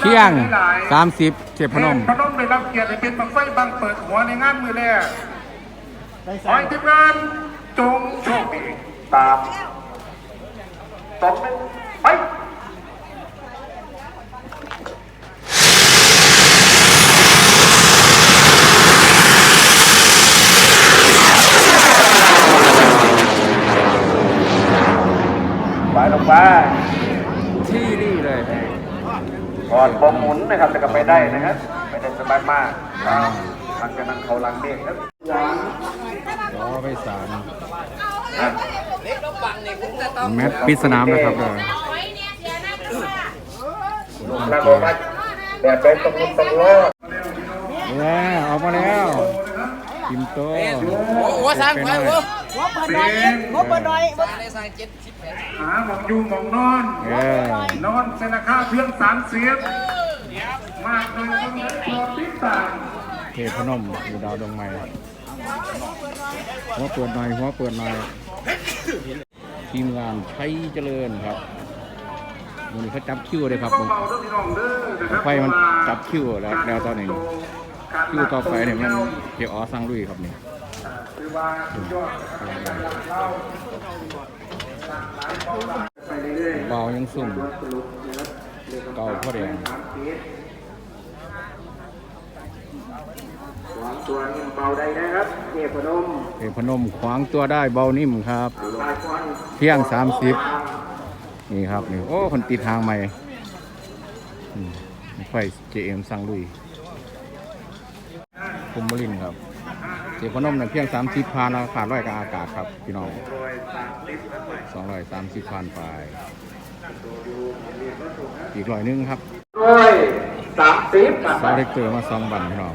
เที่ยง 30เทพนมพนมได้รับเกียรติให้เป็นบังไฟบังเปิดหัวในงานมือแรกขอให้ทีมงานจงโชคดีตามสองหนึ่งไปไปลงไป ที่นี่เลย ก่อนบอมหมุ นนะครับจะกลับไปได้นะครับไปได้สบายมากครับหลังจากนั้นเขาหลังเด็กครับรอไปสารอะแมตช์ปิดสนามนะครับเลยแล้วบอกว่าแบบเป็นตรงนู้นตรงโลดแล้วออกมาแล้วกิมโตหัวสร้างไปหัวเป็นงบเปิดหน่อยได้สร้างเจ็ดสิบแปดหาหมองอยู่หมองนอนเออนอนเซนาค่าเพียงสามเสียง มากเลยต้องรอติดตามเทพนมอยู่ดาวดวงใหม่หัวเปิดหน่อยหัวเปิดหน่อยทีมงานชัยเจริญครับวันนี้เขาจับคิวเลยครับผมไฟมันจับคิวแล้วแล้วตอนนี้คิวต่อไปเนี่ยมันเกี่ยวออสร้างลุยครับนี่ยครับเล่าไปเรื่ยเบายังสุ่มเก่าพ่อแดง ขวางตัวนิ่มเบาได้นะครับเทพนมเทพนมขวางตัวได้เบานิ่มครับ ลายควันเที่ยงสามสิบนี่ครับนี่โอ้คนติดทางใหม่อืมไฟเจเอ็มสั่งลุยคุมบรินทร์ครับเทพนมเนี่ยเพียงสามสิบพันขาดร้อยกับอากาศครับพี่น้องสามสิบนะครับสองร้อยสามสิบพันไป อีกร้อยหนึงครับ ด้วย สามสิบนะซาเล็กเตอร์มาสองบันพี่น้อง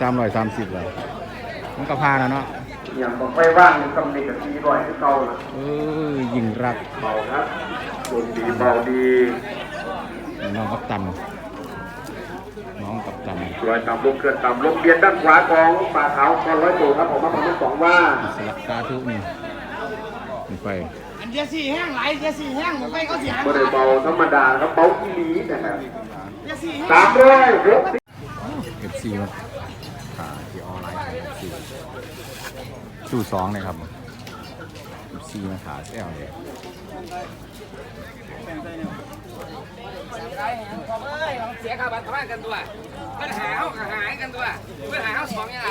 สามร้อยสามสิบเลยมันก็พาแล้วเนาะอย่างบอกไม่ว่างกำลังกับทีบ่อยที่เก่าเลยเออยิงรักเบาครับดนดีเบาดีน้องกัปตันน้องกัปตันรอยต่ำลงเกินต่ำลงเบียนด้านขวาของป่าเท้าคอนร้อยตัวครับผมมาประมาณสองว่าสลักสาธุนี่นี่ไปอันเดียสี่แห้งไหลเดียสี่แห้งผมไปเขาเสียงไม่ได้เบาธรรมดาครับเบาอีหลีนะครับเดีย สี่แห้งสามร้อยหกสิบเอฟซีมาขาที่ออนไลน์ของเอฟซีสู้สองเลยครับเอฟซีมาขาแซวเลยเสียค่าบัตรทำไมกันตัวปัญหาเขาหายกันตัวปัญหาเขาสองยังไง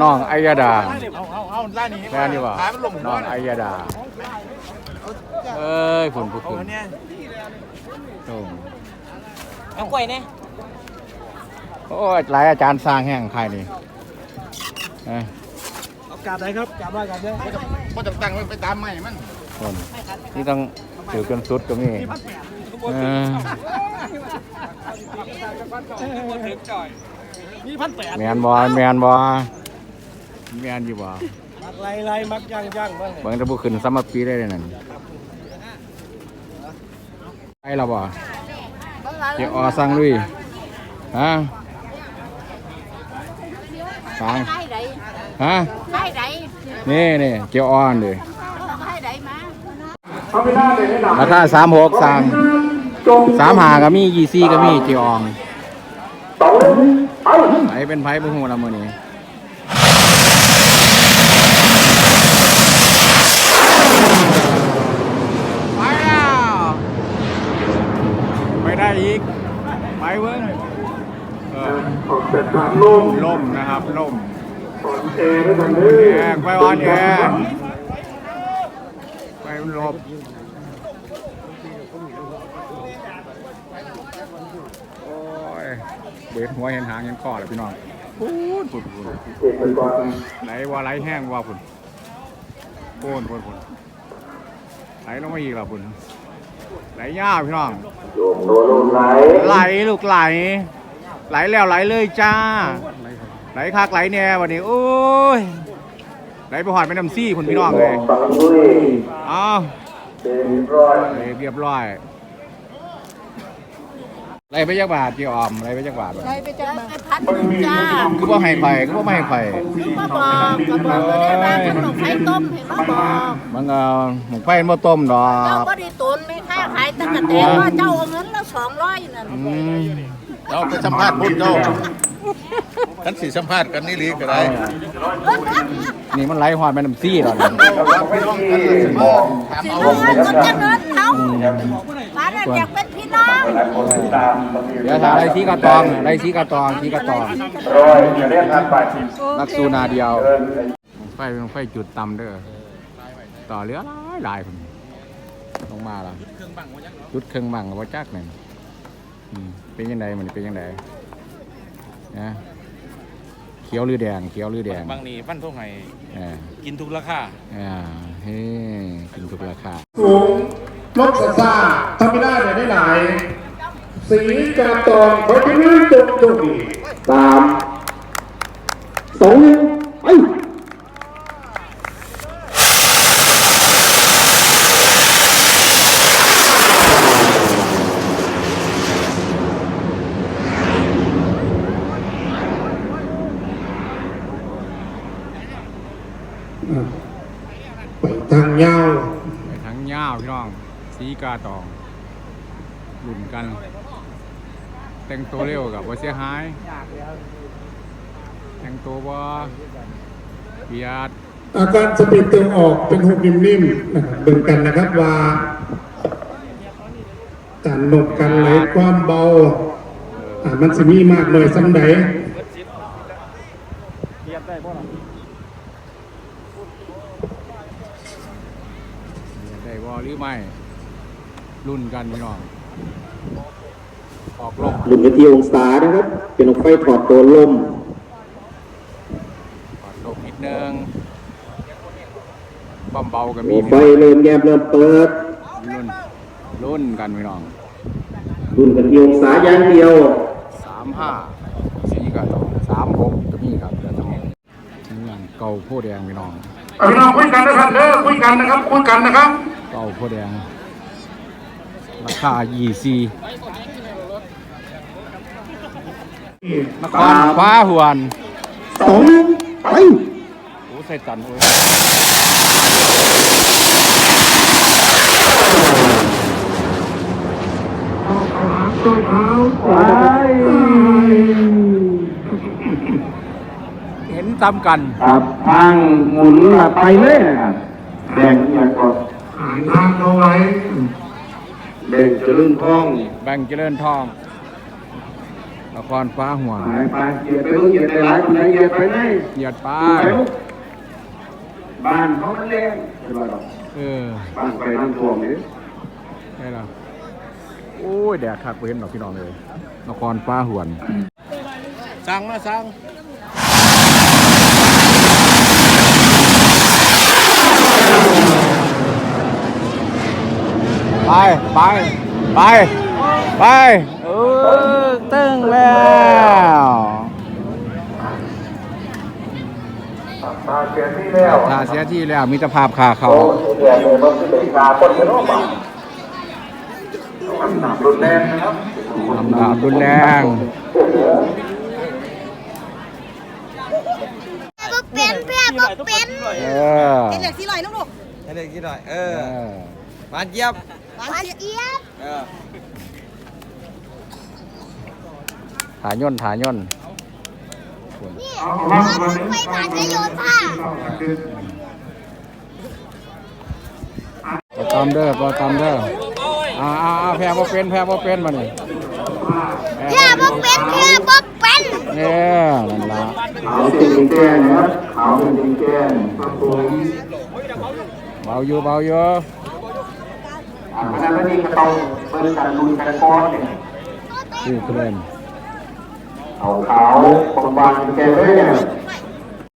น้องไอยาดาเอาเอาเอาไล่นี่แม่นี่ว่าน้องไอยาดา เอ้ยฝนผู้คุณโอ้เอากล้วยเนี่ยโอ้ยหลายอาจารย์สร้างแห่งใครนี่เอ้ยเอากาบไหนครับกาบว่ากันเนี่ยก็จะตั้งไว้ไปตามไม่มันนี่ต้องถือกันสุดก็มี เออนี่พันแปดแมนบอแมนบอแมนอยู่บ่มักไล่ไล่มักย่างย่างบ้างเบิ่งตะบุขึ้นซัมมอปีได้เลยนั่นไปแล้วบ่เดี๋ยวอสั่งลุยฮะสั่งฮะ hai đậy นี่นี่เจียวอ่อนเลยราคาสามหกสั่ง สามหาก็มียี่ซี่ก็มีจีออนเบาเอาไผเป็นไผบ่ฮู้ละมือนี้ไปแล้วไปได้อีก ไปเบิ่งเออลมล่มนะครับล่มอ่อนแอด้วยกันเลแอยไปออนแองไปหลบโอ้ย เบ็ดหัวเห็นหางเห็นคอแล้วพี่น้องพูนพูนพูนไหลว่าไหลแห้งว่าพุ่นพูนพูนพูนไหลลงมาอีกแล้วพุ่นไหลยาวพี่น้องโยลูไหลไหลลูกไหล ไหลแล้วไหลเลยจ้า ไหลคักไหลเนี่ยวันนี้โอ้ยไหลไปหอดไปน้ำซี่คุณพี่น้องเลยฝังด้วยอ้าวเต็มร้อยไหลเรียบร้อย ไหลไปจักบาทพี่ออมไหลไปจักบาทวะได้ไปจังมาพัดหนึ่งจ้าคือว่าให้ไข่คือว่าไม่ให้ไข่มาบอกก็บอกก็ได้ว่าขนมไข่ต้มเห็นมาบอกมันเออหมูไฟมันบ่ต้มดอเจ้ากก็ได้ตุนไม่ค่าขายตั้งแต่เด็กว่าเจ้าเอาเงินแล้วสองร้อยนั่นอืมเราไปสัมภาษณ์พุ่นเจ้าท่านสิสัมภาษณ์กันนี่ลีก็ได้นี่มันไหลหอดไปน้ำซี่ดอกนี่รับไปที่บอกถามสิเอาเงินก็จะเงินเขาบ้านอยากเป็น เดี๋ยวถ้าไรสีกระตองไรสีกระตองสีกระตองร้อยจะเรียกงานไปรักสูนาเดียวเดินไฟเป็นไฟจุดต่ำเด้อต่อเรือหลายหลายคนลงมาแล้วจุดเครื่องบังกับว่าจักหนึ่งอืมเป็นยังไงมันเป็นยังไงนะเขียวหรือแดงเขียวหรือแดงบางนี่ฟันทุกไห้เออกินทุกราคาอ่าเฮ้กินทุกราคาสูงลดสซ่าทำไม่ได้เนี่ยได้หลาย สีกาตองเพระที่นี่จงโชคดีสามสองหนึ่งไปไปทางยาวไปทั้งเง่าวพี่น้องสีกาตองหลุ่นกัน แต่งตัวเร็วกับว่าเสียหาย แต่งตัวว่าเบียดอาการสปีดเติมออกเป็นหุบนิ่มๆนะครับเบิ่งกันนะครับว่าการหนบกันไหลความเบาอ่ามันสิมีมากเลยสังใดได้บ่หรือไม่รุ่นกันพี่น้องออกลม หลุมกันที่องศานะครับ เป็นนกไฟถอดตัวลมออกลมนิดนึงความเบาก็หัมีวไฟเริ่มแยบเริ่มเปิดรุ่นรุ่นกันพี่น้องรุ่นกันที่องศาอย่างเดียวสามห้าสี่กับสามหกก็มีครับเดี๋ยวจะมีงานเก่าโพธิ์แดงพี่น้องพี่น้องคุยกันนะครับเด้อคุยกันนะครับคุยกันนะครับ เก่าโพธิ์แดงราคายี่สี่ นครฟ้าหวนสองไปโอ้ใส่ตันโอ้ยเห็นซ้ำกันครับทางหมุนไปเลยนะครับแดงอย่างก่อนหาทางเอาไว้แดงจะลื่นท้อง แบ่งเจริญทอง นครฟ้าหัวนหายไปเหยียดไปเพิ่งเหยียดไปหลายคนไหนเหยียดไปไหนเหยียดไปบ้านเขามันแรงใช่ไหมครับเออบ้านไปน้ำท่วมนี่ใช่แล้วโอ้ยแดดคักเห็นหรอกพี่น้องเลยนครฟ้าหวนสั่งมาสั่งไป ไป ไป ไป เออ ตึงแล้วมาเสียที่แล้วถ้าเสียที่แล้วมีแตภาพคาเขาโอ้ที่เหลือเลยมันคือเป็นกาคนเดียวบ้างหนักรุนแรงนะครับลำดาบรุนแรงบ่เป็นเพื่อบ่เป็นเออเด็กสี่ร้อยน้องลูกให้เลยกินหน่อยเอเอออหวานเจี๊ยบหวานเจี๊ยบเออ ถาย่นถาย่นไปบ้านจะโยนผ้าปตามเด้อปตามเด้ออ่าอ่าอ่าแพ้บ่เป็นแพ้บ่เป็นมานี่เพื่อบ่เป็นเพื่อบ่เป็นเนี่ยนั่นละขาวเป็นแก้งนะครับขาวเป็นแก้งครับผมเบาอยู่เบาอยู่อ่าเพราะฉะนั้นนี่ก็ต้องเพิ่มการลุยกันก้อนเนี่ยชื่อเคลื่อนเอา ขาวบางๆแกเลยเนี่ย